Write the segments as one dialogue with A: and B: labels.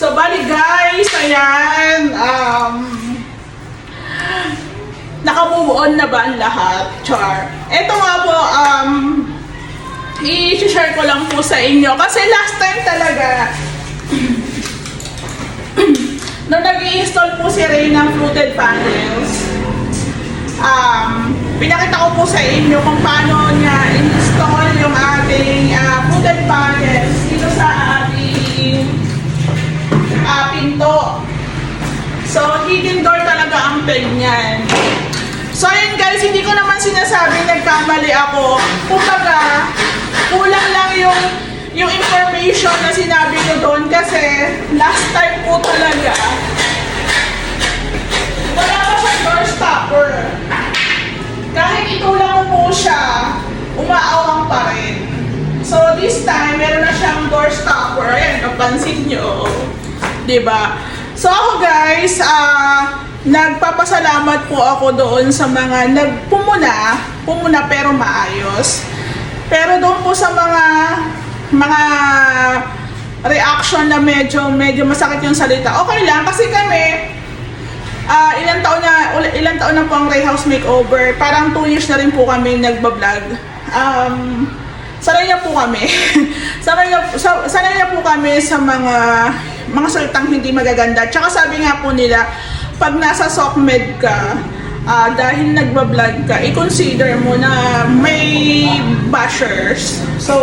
A: So, bali guys, ayan, um, nakamove on na ba ang lahat? Char. Ito nga po, um, i-share ko lang po sa inyo. Kasi last time talaga, nung nag install po si Ray ng fluted panels, um, pinakita ko po sa inyo kung paano niya install yung ating uh, fluted panels So, hidden door talaga ang peg niyan. So, ayun guys, hindi ko naman sinasabing nagkamali ako. Kumbaga, kulang lang yung yung information na sinabi ko doon kasi last time po talaga wala pa siyang door stopper. Kahit itulang mo po siya, umaawang pa rin. So this time, meron na siyang door stopper. Ayan, napansin nyo. ba? So ako guys, ah nagpapasalamat po ako doon sa mga nagpumuna, pumuna pero maayos. Pero doon po sa mga mga reaction na medyo medyo masakit yung salita. Okay lang kasi kami Ah, ilang taon na ilang taon na po ang Ray House Makeover. Parang 2 years na rin po kami nagba-vlog. Um, sanay na po kami. sanay, na, sa, sanay na po kami sa mga mga salitang hindi magaganda. Tsaka sabi nga po nila, pag nasa SOCMED ka, ah, dahil nagba-vlog ka, i-consider mo na may bashers. So,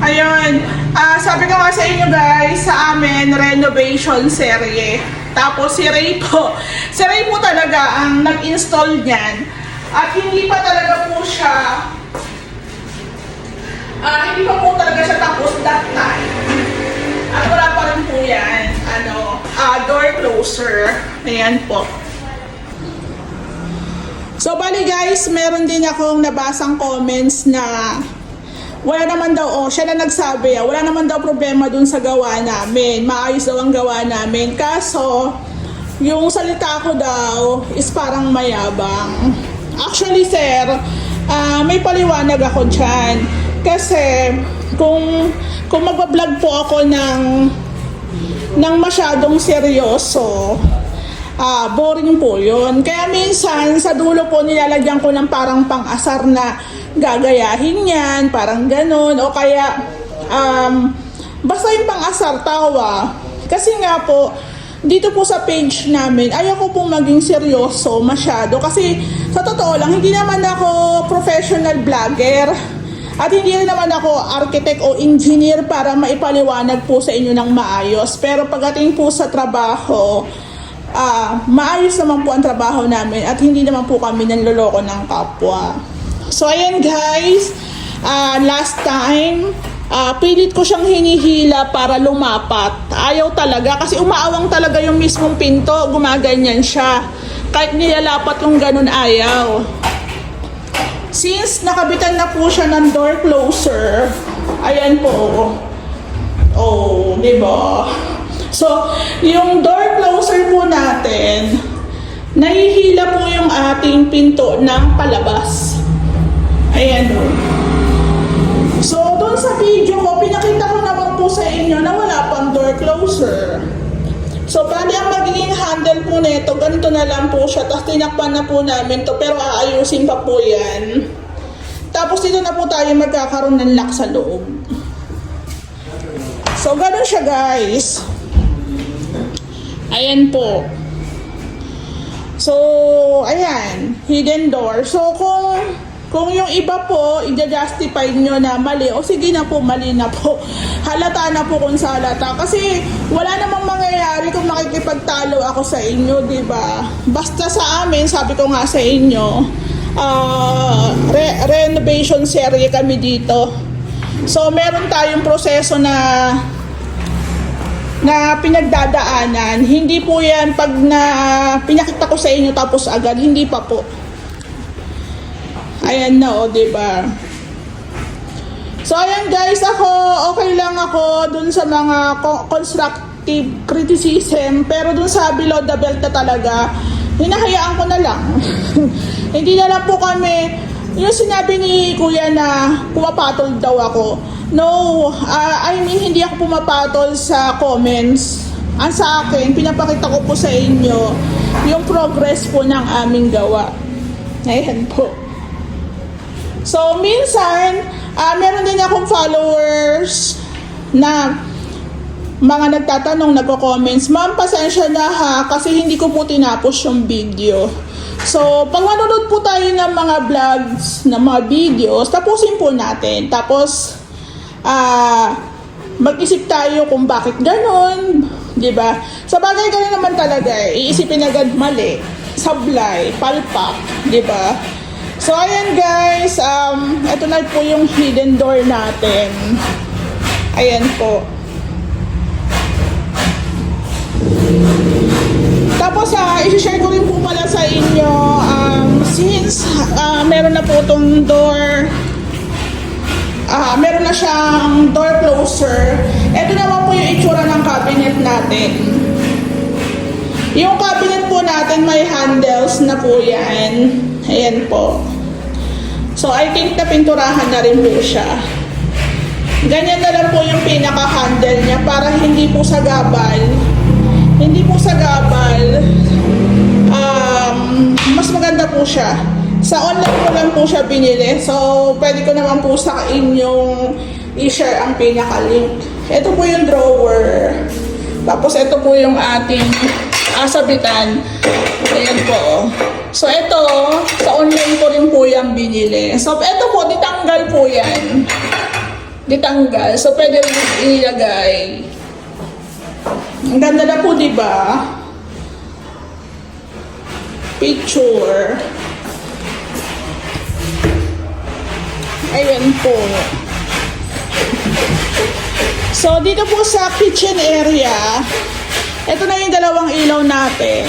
A: ayun. Ah, sabi ko nga sa inyo guys, sa amin, renovation serye. Tapos si Ray po, si Ray po talaga ang nag-install niyan. At hindi pa talaga po siya, ah, hindi pa po talaga siya tapos that time. Closer. Ayan po. So, bali guys, meron din akong nabasang comments na wala naman daw, oh, siya na nagsabi, ah, wala naman daw problema dun sa gawa namin. Maayos daw ang gawa namin. Kaso, yung salita ko daw is parang mayabang. Actually, sir, ah, may paliwanag ako dyan. Kasi, kung, kung magbablog po ako ng, ng masyadong seryoso, ah boring po yun. Kaya minsan, sa dulo po nilalagyan ko ng parang pang-asar na gagayahin yan, parang ganun. O kaya, um, basta yung pang-asar, tawa. Kasi nga po, dito po sa page namin, ayoko pong maging seryoso masyado. Kasi sa totoo lang, hindi naman ako professional vlogger. At hindi naman ako architect o engineer para maipaliwanag po sa inyo ng maayos. Pero pagdating po sa trabaho, ah maayos naman po ang trabaho namin at hindi naman po kami nanloloko ng kapwa. So ayan guys, ah last time, ah pilit ko siyang hinihila para lumapat. Ayaw talaga kasi umaawang talaga yung mismong pinto, gumaganyan siya. Kahit nilalapat yung ganun ayaw. Since nakabitan na po siya ng door closer, ayan po. Oh, di ba? So, yung door closer po natin, nahihila po yung ating pinto ng palabas. Ayan o. So, doon sa video ko, pinakita ko naman po sa inyo na wala pang door closer. So, bali ang magiging handle po nito, ganito na lang po siya. Tapos tinakpan na po namin to, pero aayusin pa po yan. Tapos dito na po tayo magkakaroon ng lock sa loob. So, ganun siya guys. Ayan po. So, ayan, hidden door. So, kung kung yung iba po, i-justify nyo na mali, o sige na po, mali na po. Halata na po kung sa halata. Kasi wala namang mangyayari kung makikipagtalo ako sa inyo, di ba? Basta sa amin, sabi ko nga sa inyo, ah, re- renovation serie kami dito. So, meron tayong proseso na na pinagdadaanan. Hindi po yan pag na pinakita ko sa inyo tapos agad, hindi pa po. Ayan na o, di ba? So, ayan guys, ako, okay lang ako dun sa mga co- constructive criticism, pero dun sa below the belt na talaga, hinahayaan ko na lang. Hindi na lang po kami, yung sinabi ni Kuya na pumapatol daw ako. No, ah, I mean, hindi ako pumapatol sa comments. ang sa akin, pinapakita ko po sa inyo yung progress po ng aming gawa. Ayan po. So, minsan, ah, meron din akong followers na mga nagtatanong, nagko-comments, Ma'am, pasensya na ha, kasi hindi ko po tinapos yung video. So, pag manonood po tayo ng mga vlogs, ng mga videos, tapusin po natin. Tapos, ah, mag-isip tayo kung bakit ganon, di ba? Sa bagay ganun naman talaga, eh, iisipin agad mali, sablay, palpak, di ba? So, ayan guys, um, ito na po yung hidden door natin. Ayan po. Tapos, ah, isi-share ko rin po pala sa inyo, um, since ah, meron na po tong door, ah, meron na siyang door closer, ito naman po yung itsura ng cabinet natin. Yung cabinet natin may handles na po yan. Ayan po. So, I think na pinturahan na rin po siya. Ganyan na lang po yung pinaka-handle niya para hindi po sa gabal. Hindi po sa gabal. Um, mas maganda po siya. Sa online ko lang po siya binili. So, pwede ko naman po sa inyong i-share ang pinaka-link. Ito po yung drawer. Tapos, ito po yung ating asabitan. Ayan po. So, ito, sa online ko rin po yung binili. So, ito po, ditanggal po yan. Ditanggal. So, pwede rin ilagay. Ang ganda na po, di ba? Picture. Ayan po. So, dito po sa kitchen area, ito na yung dalawang ilaw natin.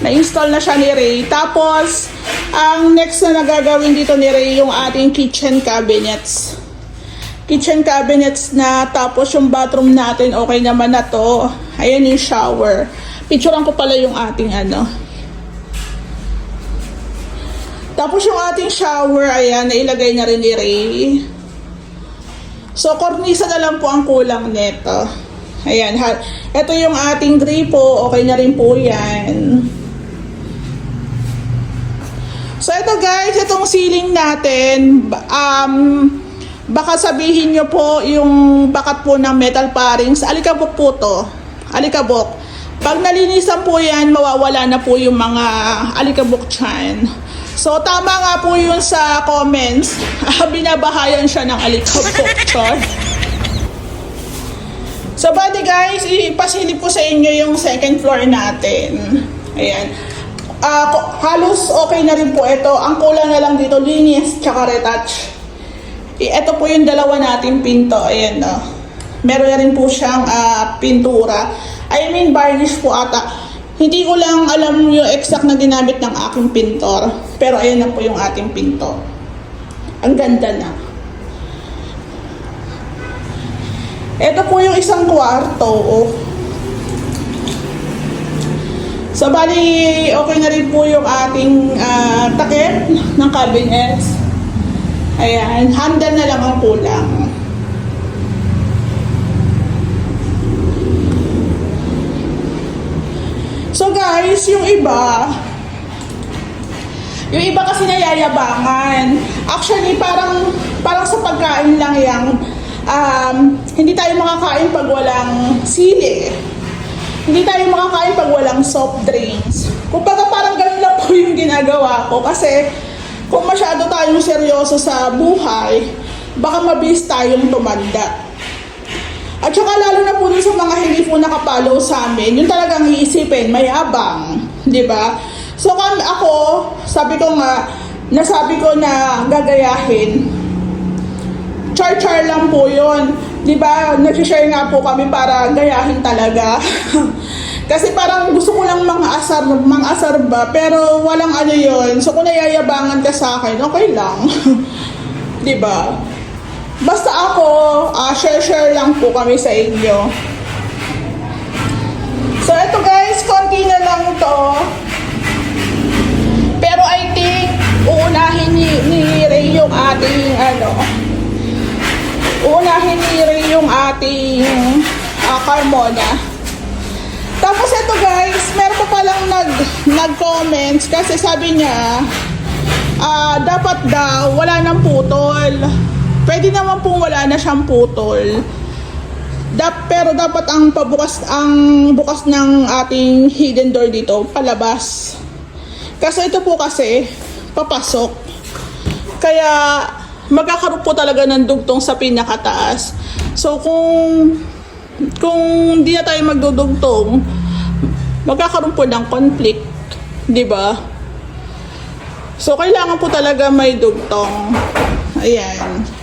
A: Na-install na siya ni Ray. Tapos, ang next na nagagawin dito ni Ray yung ating kitchen cabinets. Kitchen cabinets na, tapos yung bathroom natin, okay naman na to. Ayan yung shower. Picturean ko pala yung ating ano. Tapos yung ating shower, ayan, nailagay na rin ni Ray. So, kornisa na lang po ang kulang nito. Ayan, ha, ito yung ating gripo, okay na rin po yan. So, ito guys, itong ceiling natin, um, baka sabihin nyo po yung bakat po ng metal parings, alikabok po to. Alikabok. Pag nalinisan po yan, mawawala na po yung mga alikabok dyan. So, tama nga po yun sa comments. Binabahayan siya ng alikabok. Char. So, bali guys, ipasilip ko sa inyo yung second floor natin. Ayan. Ko- halos okay na rin po ito. Ang kulang na lang dito, linis, tsaka retouch. Ito po yung dalawa nating pinto. Ayan, no. Meron na rin po siyang ah, pintura. I mean, varnish po ata. Hindi ko lang alam yung exact na ginamit ng aking pintor. Pero ayan na po yung ating pinto. Ang ganda na. Ito po yung isang kwarto. So, bali, okay na rin po yung ating ah, takip ng cabinets. Ayan, handle na lang ang kulang. So guys, yung iba, yung iba kasi nayayabangan. Actually, parang parang sa pagkain lang yang um, hindi tayo makakain pag walang sili. Hindi tayo makakain pag walang soft drinks. Kumbaga parang ganun lang po yung ginagawa ko kasi kung masyado tayong seryoso sa buhay, baka mabilis tayong tumanda. At saka lalo na po dun sa mga hindi po nakapollow sa amin, yung talagang iisipin, may abang, di ba? So kami, ako, sabi ko nga, nasabi ko na gagayahin, char-char lang po yun. Di ba, nag-share nga po kami para gayahin talaga. Kasi parang gusto ko lang mga asar, mga asar ba, pero walang ano yun. So kung nayayabangan ka sa akin, okay lang. di ba? Basta ako, ah, share-share lang po kami sa inyo. So eto guys, konti na lang to. Pero I think, uunahin ni, ni Ray yung ating, ano, uunahin ni yung ating ah, Carmona. Tapos ito guys, meron pa palang nag, nag-comments kasi sabi niya, ah, dapat daw wala nang putol. Pwede naman pong wala na siyang putol. Dap, pero dapat ang pabukas ang bukas ng ating hidden door dito palabas. Kasi ito po kasi papasok. Kaya magkakaroon po talaga ng dugtong sa pinakataas. So kung kung di na tayo magdudugtong, magkakaroon po ng conflict, 'di ba? So kailangan po talaga may dugtong. Ayan.